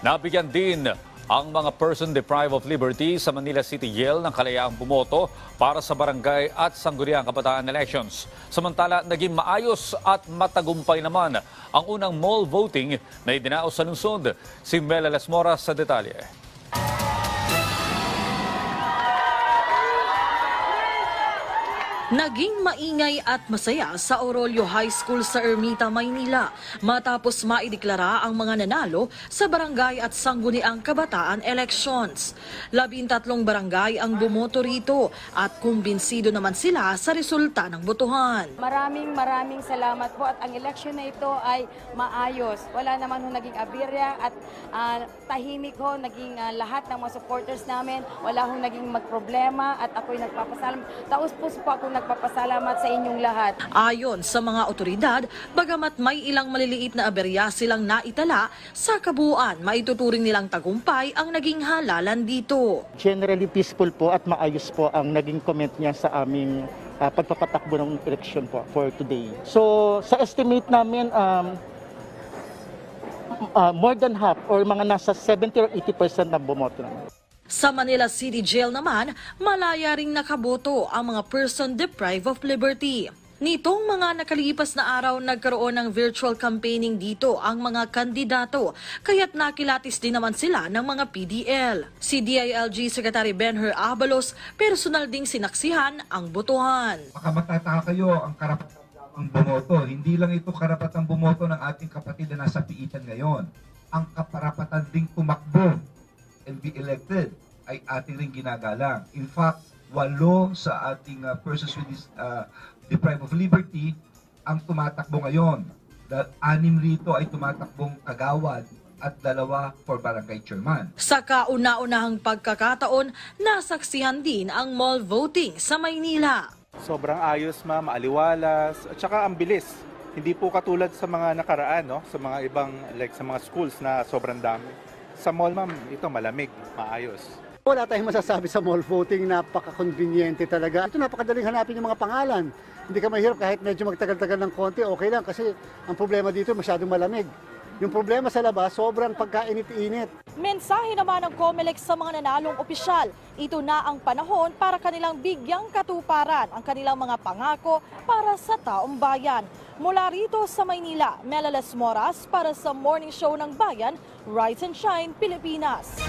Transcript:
Nabigyan din ang mga person deprived of liberty sa Manila City Jail ng kalayaang bumoto para sa barangay at sangguniang kabataan elections. Samantala, naging maayos at matagumpay naman ang unang mall voting na idinaos sa lungsod. Si Mela Las Moras sa detalye. Naging maingay at masaya sa Orolyo High School sa Ermita, Maynila matapos maideklara ang mga nanalo sa barangay at sangguniang kabataan elections. Labintatlong barangay ang bumoto rito at kumbinsido naman sila sa resulta ng botohan. Maraming maraming salamat po at ang election na ito ay maayos. Wala naman ho naging abirya at ah, tahimik ho naging ah, lahat ng mga supporters namin. Wala ho naging magproblema at ako'y nagpapasalamat. Taos po po ako nagpapasalamat sa inyong lahat. Ayon sa mga otoridad, bagamat may ilang maliliit na aberya silang naitala, sa kabuuan maituturing nilang tagumpay ang naging halalan dito. generally peaceful po at maayos po ang naging comment niya sa aming ah, pagpapatakbo ng election po for today. So sa estimate namin um, ah, more than half or mga nasa 70 or 80% na bumoto naman. Sa Manila City Jail naman, malaya ring nakaboto ang mga person deprived of liberty. Nitong mga nakalipas na araw, nagkaroon ng virtual campaigning dito ang mga kandidato, kaya't nakilatis din naman sila ng mga PDL. Si DILG Secretary Benher Abalos, personal ding sinaksihan ang botohan. baka matataka kayo ang karapatan lamang bumoto. Hindi lang ito karapatang bumoto ng ating kapatid na nasa piitan ngayon. Ang kaparapatan ding tumakbo and be elected ay ating ring ginagalang. In fact, walo sa ating uh, persons with dis- uh, deprived of liberty ang tumatakbo ngayon. Dahil anim rito ay tumatakbong kagawad at dalawa for barangay chairman. Sa kauna-unahang pagkakataon, nasaksihan din ang mall voting sa Maynila. Sobrang ayos ma'am, aliwalas, at saka ang bilis. Hindi po katulad sa mga nakaraan, no? sa mga ibang, like sa mga schools na sobrang dami. Sa mall ma'am, ito malamig, maayos. Wala tayong masasabi sa mall voting, napaka-conveniente talaga. Ito napakadaling hanapin yung mga pangalan. Hindi ka mahirap kahit medyo magtagal-tagal ng konti, okay lang kasi ang problema dito masyadong malamig. Yung problema sa labas, sobrang pagkainit-init. Mensahe naman ng COMELEC sa mga nanalong opisyal. Ito na ang panahon para kanilang bigyang katuparan ang kanilang mga pangako para sa taong bayan. Mula rito sa Maynila, Melales Moras para sa Morning Show ng Bayan, Rise and Shine, Pilipinas.